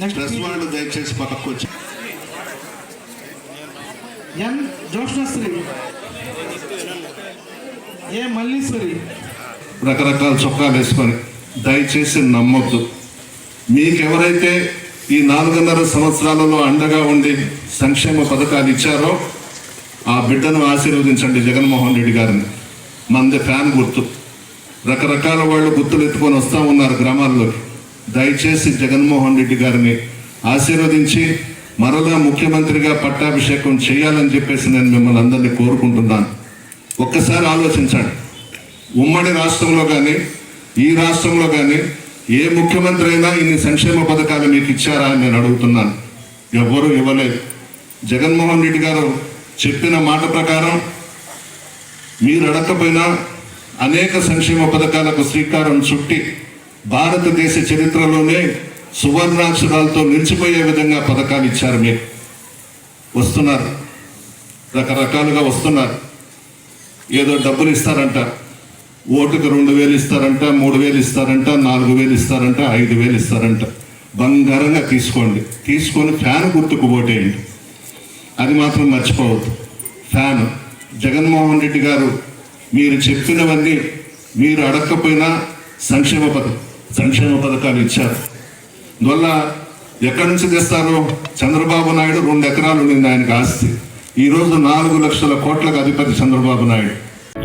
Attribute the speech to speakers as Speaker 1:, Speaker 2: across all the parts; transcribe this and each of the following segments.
Speaker 1: Next
Speaker 2: press వాళ్ళు దయచేసి పక్కకు వచ్చి.
Speaker 1: ఎన్ జోష్ణశ్రీ ఏ మల్లీశ్వరి
Speaker 2: రకరకాల చొక్కాలు వేసుకొని దయచేసి నమ్మొద్దు. మీకెవరైతే ఈ నాలుగున్నర సంవత్సరాలలో అండగా ఉండి సంక్షేమ పథకాలు ఇచ్చారో ఆ బిడ్డను ఆశీర్వదించండి జగన్మోహన్ రెడ్డి గారిని. మంది ఫ్యాన్ గుర్తు. రకరకాల వాళ్ళు గుర్తులు ఎత్తుకొని వస్తూ ఉన్నారు గ్రామాల్లోకి. దయచేసి జగన్మోహన్ రెడ్డి గారిని ఆశీర్వదించి మరలా ముఖ్యమంత్రిగా పట్టాభిషేకం చేయాలని చెప్పేసి నేను మిమ్మల్ని అందరినీ కోరుకుంటున్నాను. ఒక్కసారి ఆలోచించండి. ఉమ్మడి రాష్ట్రంలో కానీ ఈ రాష్ట్రంలో కానీ ఏ ముఖ్యమంత్రి అయినా ఇన్ని సంక్షేమ పథకాలు మీకు ఇచ్చారా అని నేను అడుగుతున్నాను. ఎవరు ఇవ్వలేదు. జగన్మోహన్ రెడ్డి గారు చెప్పిన మాట ప్రకారం మీరు అడగకపోయినా అనేక సంక్షేమ పథకాలకు శ్రీకారం చుట్టి భారతదేశ చరిత్రలోనే సువర్ణాక్షరాలతో నిలిచిపోయే విధంగా పథకాలు ఇచ్చారు మీరు. వస్తున్నారు. రకరకాలుగా వస్తున్నారు. ఏదో డబ్బులు ఇస్తారంట. ఓటుకు రెండు వేలు ఇస్తారంట మూడు వేలు ఇస్తారంట నాలుగు వేలు ఇస్తారంట ఐదు వేలు ఇస్తారంట. బంగారంగా తీసుకోండి. తీసుకొని ఫ్యాన్ గుర్తుకు ఓటేయండి అది మాత్రం మర్చిపోవద్దు. ఫ్యాన్. జగన్మోహన్ రెడ్డి గారు మీరు చెప్పినవన్నీ మీరు అడగకపోయినా సంక్షేమ పథకం. సంక్షేమ పథకాలు ఇచ్చారు. అందువల్ల ఎక్కడి నుంచి తెస్తారు చంద్రబాబు నాయుడు రెండు ఎకరాలు ఉండింది ఆయనకు ఆస్తి. ఈరోజు నాలుగు లక్షల కోట్లకు అధిపతి చంద్రబాబు నాయుడు.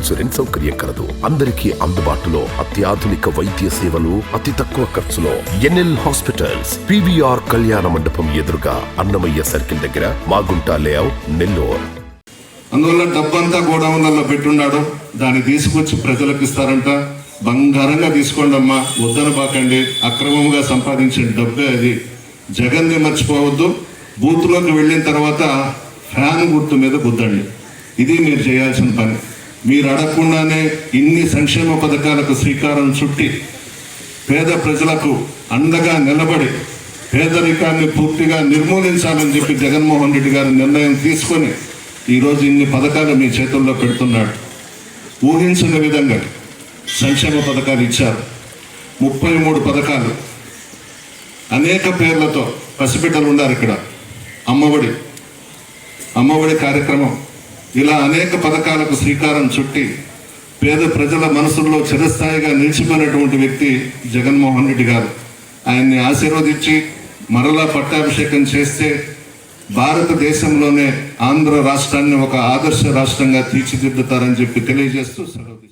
Speaker 3: ఇన్సూరెన్స్ సౌకర్యం కలదు. అందరికీ అందుబాటులో అత్యాధునిక వైద్య సేవలు అతి తక్కువ ఖర్చులో. ఎన్ఎల్ హాస్పిటల్స్ పివిఆర్ కళ్యాణ మండపం ఎదురుగా అన్నమయ్య సర్కిల్ దగ్గర మాగుంట లేఅవుట్ నెల్లూరు.
Speaker 2: అందువల్ల డబ్బంతా గోడౌన్లలో పెట్టున్నాడు. దాన్ని తీసుకొచ్చి ప్రజలకు ఇస్తారంట. బంగారంగా తీసుకోండి అమ్మా. వద్దన బాకండి. అక్రమంగా సంపాదించిన డబ్బే అది. జగన్ని మర్చిపోవద్దు. బూత్లోకి వెళ్ళిన తర్వాత ఫ్యాన్ గుర్తు మీద గుద్దండి. ఇది మీరు చేయాల్సిన పని. మీరు అడగకుండానే ఇన్ని సంక్షేమ పథకాలకు శ్రీకారం చుట్టి పేద ప్రజలకు అండగా నిలబడి పేదరికాన్ని పూర్తిగా నిర్మూలించాలని చెప్పి జగన్మోహన్ రెడ్డి గారు నిర్ణయం తీసుకొని ఈరోజు ఇన్ని పథకాలు మీ చేతుల్లో పెడుతున్నాడు. ఊహించిన విధంగా సంక్షేమ పథకాలు ఇచ్చారు. ముప్పై మూడు పథకాలు. అనేక పేర్లతో పసిబిడ్డలు ఉన్నారు ఇక్కడ. అమ్మఒడి. అమ్మఒడి కార్యక్రమం. ఇలా అనేక పథకాలకు శ్రీకారం చుట్టి పేద ప్రజల మనసుల్లో చిరస్థాయిగా నిలిచిపోయినటువంటి వ్యక్తి జగన్మోహన్ రెడ్డి గారు. ఆయన్ని ఆశీర్వదించి మరలా పట్టాభిషేకం చేస్తే భారతదేశంలోనే ఆంధ్ర రాష్ట్రాన్ని ఒక ఆదర్శ రాష్ట్రంగా తీర్చిదిద్దుతారని చెప్పి తెలియజేస్తూ సెలవు